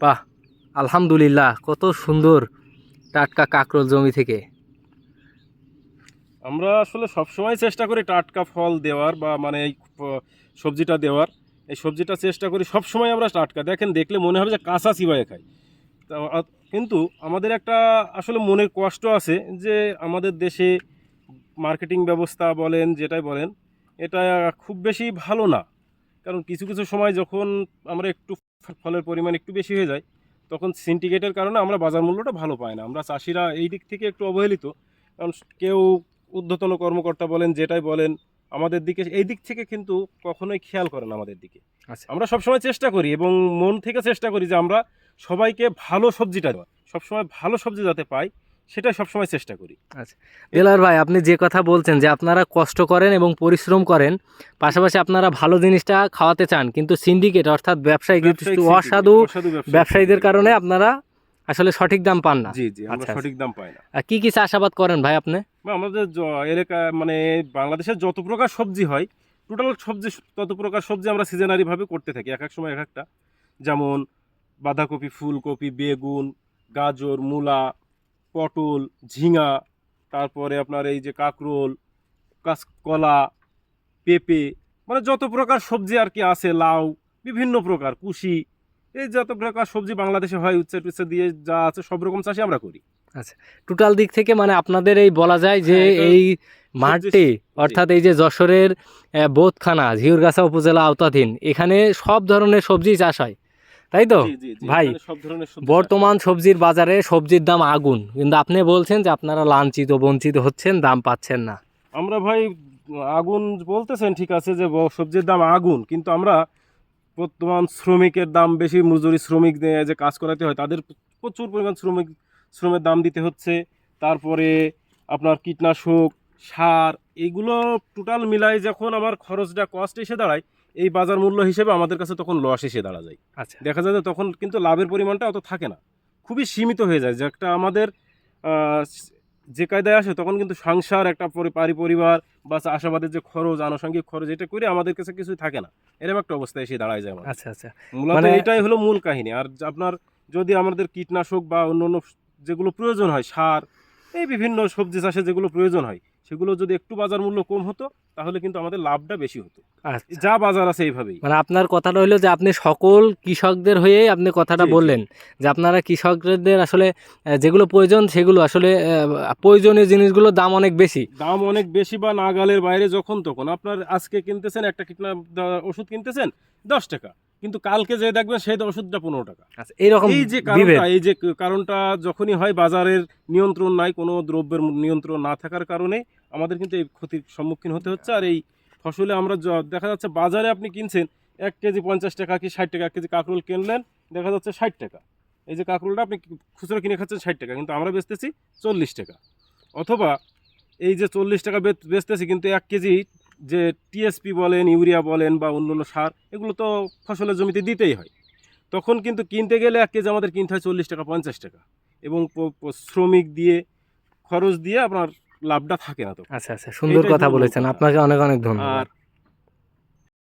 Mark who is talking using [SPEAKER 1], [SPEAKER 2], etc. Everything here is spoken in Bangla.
[SPEAKER 1] বাহ, আলহামদুলিল্লাহ, কত সুন্দর টাটকা কাকরোল জমি থেকে।
[SPEAKER 2] আমরা আসলে সবসময় চেষ্টা করি টাটকা ফল দেওয়ার বা মানে এই সবজিটা দেওয়ার। এই সবজিটা চেষ্টা করি সবসময় আমরা টাটকা। দেখেন, দেখলে মনে হবে যে কাঁচা চিবায়ে খাই। তা কিন্তু আমাদের একটা আসলে মনের কষ্ট আছে যে আমাদের দেশে মার্কেটিং ব্যবস্থা বলেন, যেটাই বলেন, এটা খুব বেশি ভালো না। কারণ কিছু কিছু সময় যখন আমরা একটু ফলের পরিমাণ একটু বেশি হয়ে যায় তখন সিন্ডিকেটের কারণে আমরা বাজার মূল্যটা ভালো পাই না। আমরা চাষিরা এই দিক থেকে একটু অবহেলিত। কারণ কেউ ঊর্ধ্বতন কর্মকর্তা বলেন যেটাই বলেন আমাদের দিকে এই দিক থেকে কিন্তু কখনোই খেয়াল করেন আমাদের দিকে।
[SPEAKER 1] আচ্ছা।
[SPEAKER 2] আমরা সবসময় চেষ্টা করি এবং মন থেকে চেষ্টা করি যে আমরা সবাইকে ভালো সবজিটা দেওয়া সবসময় ভালো সবজি যাতে পাই সেটাই সবসময় চেষ্টা করি। আচ্ছা।
[SPEAKER 1] দেলার ভাই আপনি যে কথা বলছেন যে আপনারা কষ্ট করেন এবং পরিশ্রম করেন পাশাপাশি আপনারা ভালো জিনিসটা খাওয়াতে চান কিন্তু সিন্ডিকেট অর্থাৎ ব্যবসায়ী অসাধু ব্যবসায়ীদের কারণে আপনারা আসলে সঠিক দাম পান না।
[SPEAKER 2] জি জি আমরা
[SPEAKER 1] আচ্ছা,
[SPEAKER 2] সঠিক দাম পাই না।
[SPEAKER 1] আর কি কি চাষাবাদ করেন ভাই আপনি?
[SPEAKER 2] আমাদের এলাকা মানে বাংলাদেশের যত প্রকার সবজি হয় টোটাল সবজি তত প্রকার সবজি আমরা সিজনারি ভাবে করতে থাকি এক এক সময় এক একটা। যেমন বাঁধাকপি ফুলকপি বেগুন গাজর মূলা পটল ঝিঙা তারপরে আপনার এই যে কাঁকরোল কাঁচকলা পেঁপে মানে যত প্রকার সবজি আর কি আছে লাউ বিভিন্ন প্রকার কুশি এই যত প্রকার সবজি বাংলাদেশে হয় উচ্ছে টুচ্ছে দিয়ে যা আছে সব রকম চাষই আমরা করি।
[SPEAKER 1] আচ্ছা টোটাল দিক থেকে মানে আপনাদের এই বলা যায় যে
[SPEAKER 2] হ্যাঁ,
[SPEAKER 1] এই মাঠটি অর্থাৎ এই যে যশোরের বোধখানা ঝিউরগাছা উপজেলা আওতাধীন এখানে সব ধরনের সবজি চাষ হয়। তাই তো? ভাই,
[SPEAKER 2] সব ধরনের
[SPEAKER 1] বর্তমান সবজির বাজারে সবজির দাম আগুন। কিন্তু আপনি বলছেন যে আপনারা লাঞ্ছিত বঞ্চিত হচ্ছেন দাম পাচ্ছেন না।
[SPEAKER 2] আমরা ভাই আগুন বলতেছেন ঠিক আছে যে সবজির দাম আগুন। কিন্তু আমরা বর্তমান শ্রমিকের দাম বেশি মজুরি শ্রমিক যে কাজ করাতে হয় তাদের প্রচুর পরিমাণ শ্রমিক শ্রমের দাম দিতে হচ্ছে। তারপরে আপনার কীটনাশক সার এগুলো টোটাল মিলাই যখন আমার খরচটা কস্ট এসে দাঁড়ায় এই বাজার মূল্য হিসেবে আমাদের কাছে তখন লস এসে দাঁড়া যায়
[SPEAKER 1] আচ্ছা।
[SPEAKER 2] দেখা যায় যে তখন কিন্তু লাভের পরিমাণটা অত থাকে না। খুবই সীমিত হয়ে যায়। যে একটা আমাদের যে কায়দায় আসে তখন কিন্তু সংসার একটা পরি- পারি পরিবার বা আশাবাদের যে খরচ আনুষঙ্গিক খরচ এটা করে আমাদের কাছে কিছুই থাকে না। এরকম একটা অবস্থায় এসে দাঁড়ায় যায়
[SPEAKER 1] আচ্ছা আচ্ছা।
[SPEAKER 2] মূলত
[SPEAKER 1] মানে-
[SPEAKER 2] এটাই হলো মূল কাহিনী। আর আপনার যদি আমাদের কীটনাশক বা অন্য অন্য যেগুলো প্রয়োজন হয় সার এই বিভিন্ন সবজি চাষে যেগুলো প্রয়োজন হয় সেগুলো যদি একটু বাজার মূল্য কম হতো তাহলে কিন্তু আমাদের লাভটা বেশি হতো।
[SPEAKER 1] আচ্ছা।
[SPEAKER 2] যা বাজার আছে এইভাবেই।
[SPEAKER 1] মানে আপনার কথাটা হলো যে আপনি সকল কৃষকদের হয়েই আপনি কথাটা। বললেন যে আপনারা কৃষকদের আসলে যেগুলো প্রয়োজন সেগুলো আসলে প্রয়োজনীয় জিনিসগুলোর দাম অনেক বেশি।
[SPEAKER 2] দাম অনেক বেশি বা নাগালের বাইরে যখন তখন আপনার আজকে কিনতেছেন একটা কীটনা ওষুধ কিনতেছেন দশ টাকা। কিন্তু কালকে যে দেখবেন সেই ওষুধটা পনেরো টাকা।
[SPEAKER 1] আচ্ছা এইরকম
[SPEAKER 2] এই যে কারণটা এই যে কারণটা যখনই হয় বাজারের নিয়ন্ত্রণ নাই কোনো দ্রব্যের নিয়ন্ত্রণ না থাকার কারণে আমাদের কিন্তু এই ক্ষতির সম্মুখীন হতে হচ্ছে। আর এই ফসলে আমরা দেখা যাচ্ছে বাজারে আপনি কিনছেন এক কেজি পঞ্চাশ টাকা কি ষাট টাকা এক কেজি কাঁকরোল কিনলেন দেখা যাচ্ছে ষাট টাকা। এই যে কাঁকরোলটা আপনি খুচরো কিনে খাচ্ছেন ষাট টাকা কিন্তু আমরা বেচতেছি চল্লিশ টাকা। অথবা এই যে চল্লিশ টাকা বেচতেছি কিন্তু এক কেজি যে টিএসপি বলেন ইউরিয়া বলেন বা অন্য সার এগুলো তো ফসলের জমিতে দিতেই হয়। তখন কিন্তু কিনতে গেলে এক কেজি আমাদের কিনতে হয় চল্লিশ টাকা পঞ্চাশ টাকা। এবং শ্রমিক দিয়ে খরচ দিয়ে আপনার লাভটা থাকে না তো
[SPEAKER 1] আচ্ছা আচ্ছা সুন্দর কথা বলেছেন। আপনাকে অনেক অনেক ধন্যবাদ।
[SPEAKER 2] আর